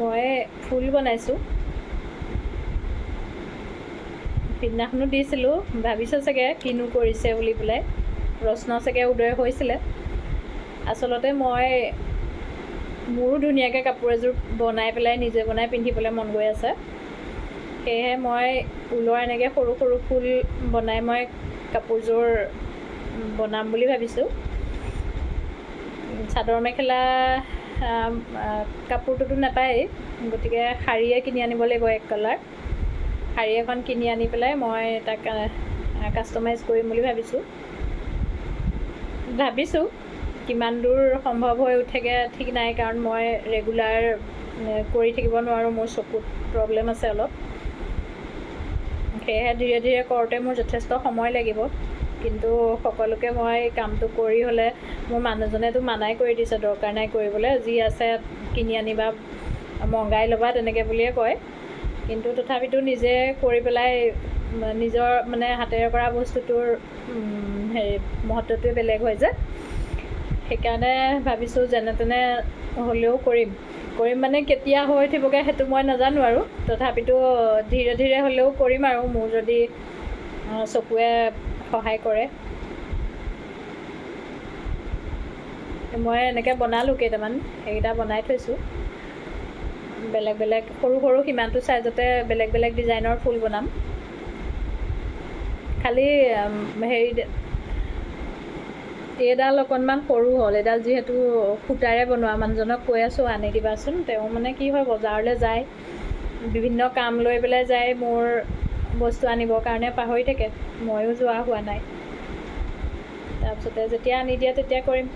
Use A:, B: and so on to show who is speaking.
A: মই ফুল বনাইছোঁ। সিদিনাখনো দিছিলোঁ ভাবিছে চাগে কিনো কৰিছে বুলি পেলাই। প্ৰশ্ন চাগে উদয় হৈছিলে। আচলতে মই মোৰো ধুনীয়াকৈ কাপোৰ এযোৰ বনাই পেলাই নিজে বনাই পিন্ধিবলৈ মন গৈ আছে। সেয়েহে মই ঊলৰ এনেকৈ সৰু সৰু ফুল বনাই মই কাপোৰযোৰ বনাম বুলি ভাবিছোঁ। চাদৰ মেখেলা কাপোৰটোতো নাপায়েই। গতিকে শাৰীয়ে কিনি আনিব লাগিব এক কালাৰ শাৰী এখন কিনি আনি পেলাই মই তাক কাষ্টমাইজ কৰিম বুলি ভাবিছোঁ। ভাবিছোঁ কিমান দূৰ সম্ভৱ হৈ উঠেগৈ ঠিক নাই কাৰণ মই ৰেগুলাৰ কৰি থাকিব নোৱাৰোঁ মোৰ চকুত প্ৰব্লেম আছে অলপ। সেয়েহে ধীৰে ধীৰে কৰোঁতে মোৰ যথেষ্ট সময় লাগিব। কিন্তু সকলোকে মই কামটো কৰি হ'লে মোৰ মানুহজনেতো মানাই কৰি দিছে দৰকাৰ নাই কৰিবলৈ। যি আছে কিনি আনিবা মগাই ল'বা তেনেকৈ বুলিয়ে কয়। কিন্তু তথাপিতো নিজে কৰি পেলাই নিজৰ মানে হাতেৰে কৰা বস্তুটোৰ হেৰি মহত্বটোৱে বেলেগ হয় যে। সেইকাৰণে ভাবিছোঁ যেনে তেনে হ'লেও কৰিম। কৰিম মানে কেতিয়া হৈ উঠিবগৈ সেইটো মই নাজানো আৰু। তথাপিতো ধীৰে ধীৰে হ'লেও কৰিম আৰু। মোৰ যদি চকুৱে সহায় কৰে। মই এনেকৈ বনালোঁ কেইটামান সেইকেইটা বনাই থৈছোঁ। বেলেগ বেলেগ সৰু সৰু সিমানটো চাইজতে বেলেগ বেলেগ ডিজাইনৰ ফুল বনাম। খালি হেৰি এইডাল অকণমান সৰু হ'ল এইডাল যিহেতু সূতাৰে বনোৱা মানুহজনক কৈ আছোঁ আনি দিবাচোন। তেওঁ মানে কি হয় বজাৰলৈ যায় বিভিন্ন কাম লৈ পেলাই যায় মোৰ বস্তু আনিবৰ কাৰণে পাহৰি থাকে। ময়ো যোৱা হোৱা নাই। তাৰপিছতে যেতিয়া আনি দিয়ে তেতিয়া কৰিম।